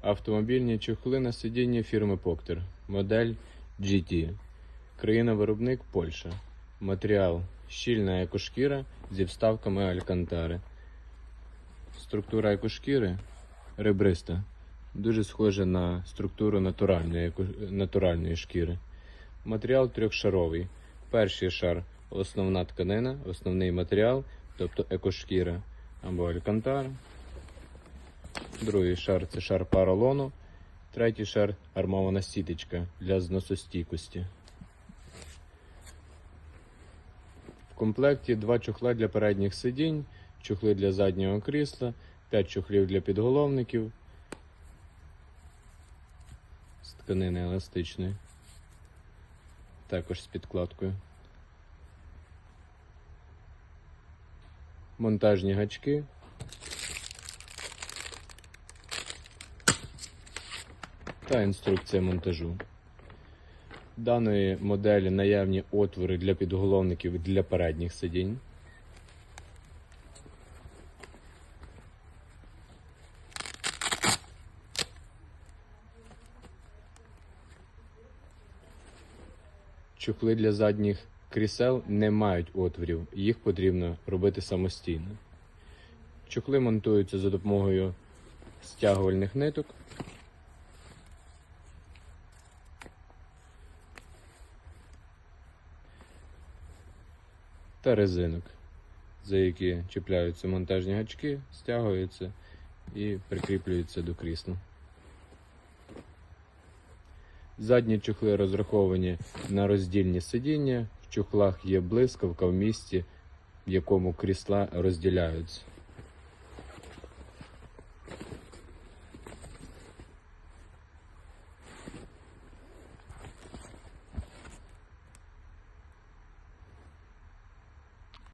Автомобільні чохли на сидіння фірми Поктер. Модель GT. Країна-виробник Польща. Матеріал щільна екошкіра зі вставками алькантари. Структура екошкіри ребриста. Дуже схожа на структуру натуральної, натуральної шкіри. Матеріал трьохшаровий. Перший шар основна тканина, основний матеріал, тобто екошкіра або алькантара. Другий шар це шар паралону. Третій шар армована сіточка для зносостійкості. В комплекті два чохла для передніх сидінь, чохли для заднього крісла, 5 чохлів для підголовників з тканини еластичної. Також з підкладкою. Монтажні гачки. Та інструкція монтажу. Даної моделі наявні отвори для підголовників для передніх сидінь. Чохли для задніх крісел не мають отворів, їх потрібно робити самостійно. Чохли монтуються за допомогою стягувальних ниток. Та резинок, за які чіпляються монтажні гачки, стягуються і прикріплюються до крісла. Задні чохли розраховані на роздільні сидіння. В чохлах є блискавка в місці, в якому крісла розділяються.